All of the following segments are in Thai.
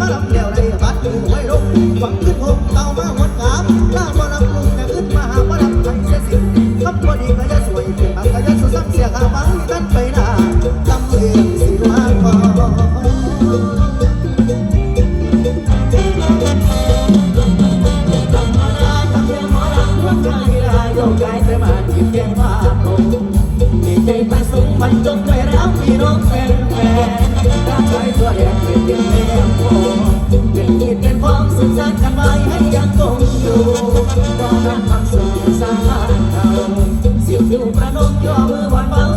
má lắm lèo đây bát cứ quay đốt quẳng cứt hôm tao นมย่อมือหวานเบา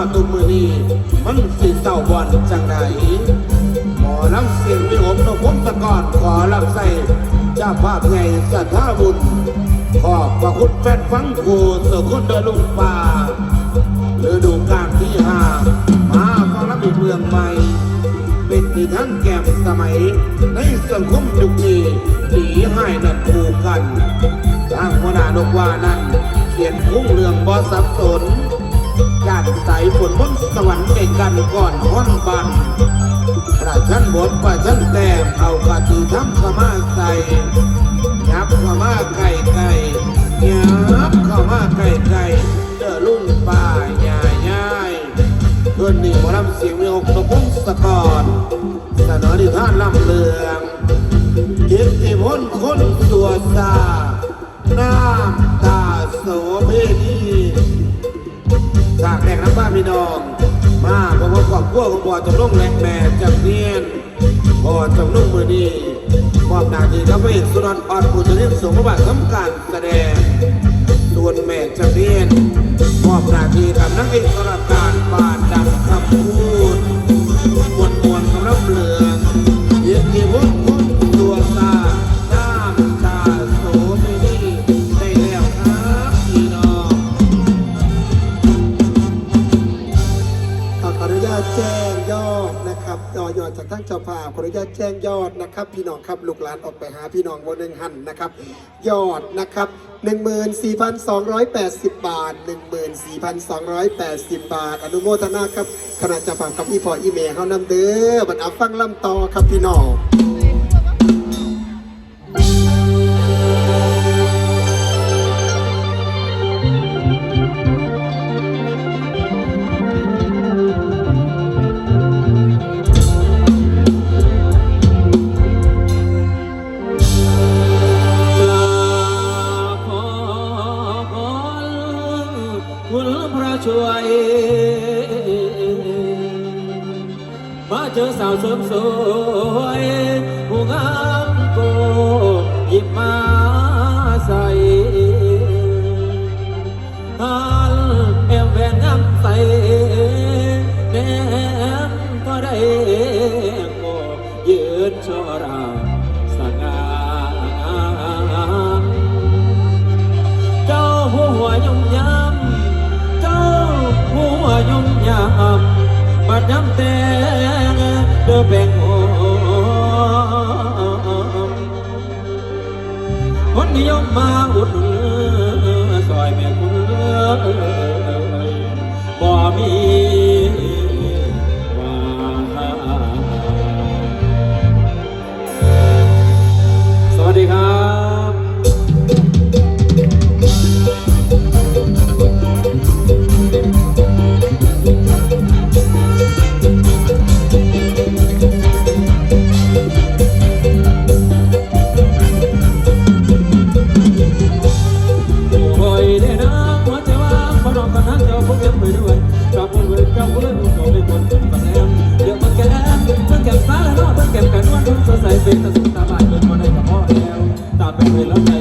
มาจนว่าตุมมือนี้มันสิเศร้าบอนจังไหนหมอลำเสียงวิหกนกพงศกรขอรับใส่จ้าภาพไงสัทธาบุญ ขอบพระคุณแฟนฟังกูสุขุนเดลุงป่าฤดูกาลที่หามาฟังรับอีกเมืองใหม่ เป็นที่ท่านแก้มสมัย ในสังคมยุคนี้ดีให้นั่นคู่กันทางหัวหน้านกว่านั้นเขียนคุ้งเรื่องบ่สับสน การใส่ฝนบนสวรรค์เก่งกันก่อนห้อนบันประชันบทประชันแต้มเอากะทิทำขมาใส่ยับขมาไก่ไก่ยับขมาไก่ไก่เด้อลุงป้าย่าย่ายเพื่อนนี่หมอลำเสียงมีอกตะพุงสะกอนสนอนิทานลำเลืองอิทธิพลคนตัวซาน้ำตาโสเพณี ฉากแรกน้ำบ้านพี่น้อง มาพบกับครอบครัวของพ่อจำลองแหลกแม่จำเนียนพ่อจำลองมือดีมอบหน้าที่กับพระเอกสุนทรอ่อนปุตตะเรียนสงฆ์พระบาทสำคัญแสดงส่วนแม่จำเนียนมอบหน้าที่กับนักเอกสรการบานดังคำพูด ญาตแจ้งยอดนะครับ พี่น้องครับลูกหลานออกไปหาพี่น้องบนหนึ่งหันนะครับ ยอดนะครับ 14,280 บาท 14,280 บาท อนุโมทนาครับคณะจะฝากกับพี่พออีเมลเขานำเด้อบัดเอาฟังลำต่อครับพี่น้อง ดย้ำเตงเด้อเบ่งโอคนนิยมมาอุดซอยแม่คุณบ่มี la.